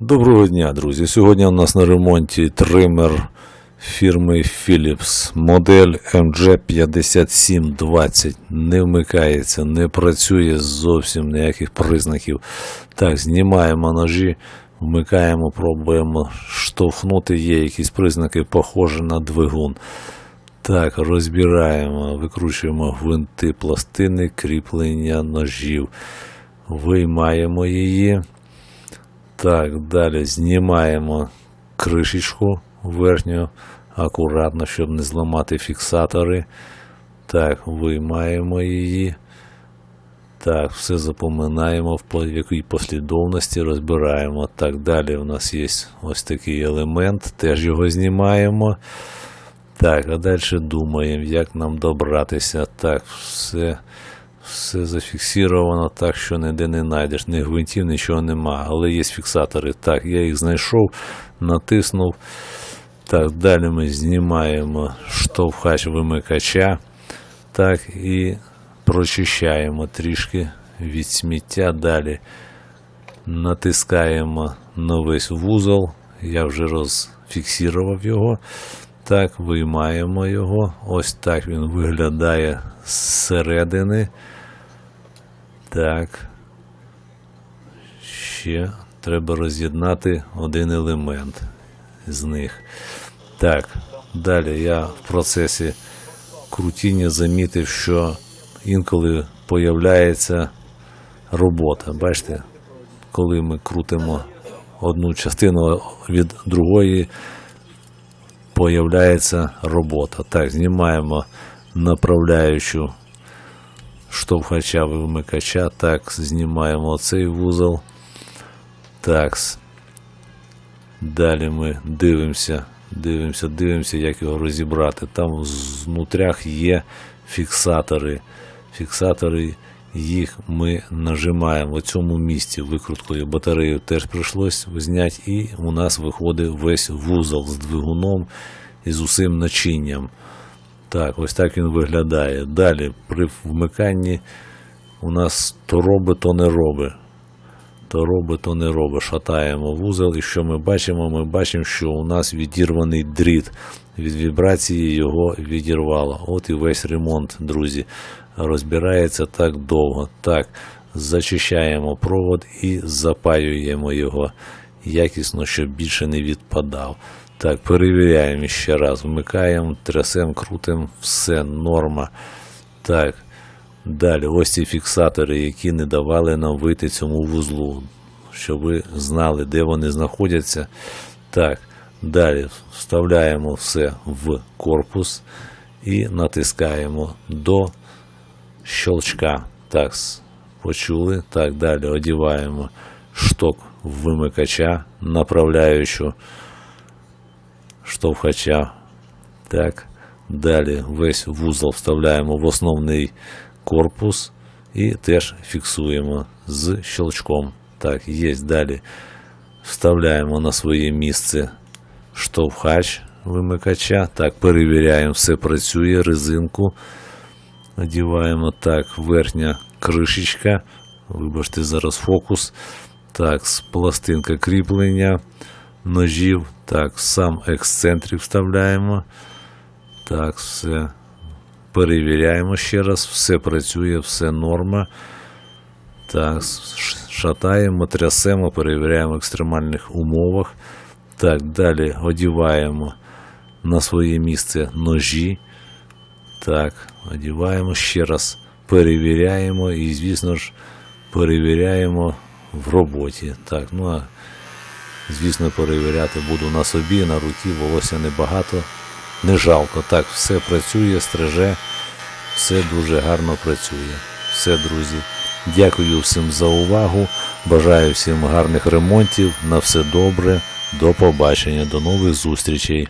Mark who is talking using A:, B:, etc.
A: Доброго дня, друзі. Сьогодні у нас на ремонті тример фірми Philips. Модель MG5720 не вмикається, не працює зовсім ніяких признаків. Так, знімаємо ножі, вмикаємо, пробуємо штовхнути. Є якісь признаки, похожі на двигун. Так, розбираємо, викручуємо гвинти пластини, кріплення ножів. Виймаємо її. Так, далі знімаємо кришечку верхню, акуратно, щоб не зламати фіксатори. Так, виймаємо її. Так, все запоминаємо в якій послідовності розбираємо. Так, далі у нас є ось такий елемент, теж його знімаємо. Так, а далі думаємо, як нам добратися. Так, все, все зафіксировано так, що ніде не знайдеш, ні гвинтів, нічого нема. Але є фіксатори. Так, я їх знайшов, натиснув. Так, далі ми знімаємо штовхач вимикача. Так, і прочищаємо трішки від сміття. Далі натискаємо на весь вузол. Я вже розфіксував його. Так, виймаємо його. Ось так він виглядає зсередини. Так. Ще треба роз'єднати один елемент з них. Так, далі я в процесі крутіння замітив, що інколи появляється робота. Бачите, коли ми крутимо одну частину від другої, появляється робота. Так, знімаємо направляючу штовхача вимикача. Так, знімаємо оцей вузол. Так. Далі ми дивимося, дивимося, дивимося, як його розібрати. Там знутрях є фіксатори. Фіксатори їх ми нажимаємо в цьому місці викруткою батарею теж прийшлось зняти, і у нас виходить весь вузол з двигуном і з усім начинням. Так, ось так він виглядає. Далі при вмиканні у нас то робить, то не робить. То робить, то не робить. Шатаємо вузол, і що ми бачимо? Ми бачимо, що у нас відірваний дріт. Від вібрації його відірвало. От і весь ремонт, друзі. Розбирається так довго. Так, зачищаємо провод і запаюємо його якісно, щоб більше не відпадав. Так, перевіряємо ще раз. Вмикаємо, трясемо, крутимо, все, норма. Так. Далі, ось ці фіксатори, які не давали нам вийти цьому вузлу, щоб ви знали, де вони знаходяться. Так, далі вставляємо все в корпус і натискаємо до щелчка. Так, почули. Так, далі одіваємо шток вимикача, направляючу штовхача. Так. Далі весь вузол вставляємо в основний корпус і теж фіксуємо з щелчком. Так, є. Далі вставляємо на своє місце штовхач вимикача. Так, перевіряємо, все працює, резинку. Надіваємо так, верхня кришечка. Вибачте, зараз фокус. Так, з пластинка кріплення Ножів. Так, сам ексцентрик вставляємо. Так, все. Перевіряємо ще раз, все працює, все норма. Так, шатаємо, трясемо, перевіряємо в екстремальних умовах. Так, далі одіваємо на своє місце ножі. Так, одіваємо ще раз, перевіряємо і, звісно ж, перевіряємо в роботі. Так, ну а звісно, перевіряти буду на собі, на руці, волосся небагато. Не жалко. Так, все працює, стриже, все дуже гарно працює. Все, друзі. Дякую всім за увагу. Бажаю всім гарних ремонтів. На все добре. До побачення, до нових зустрічей.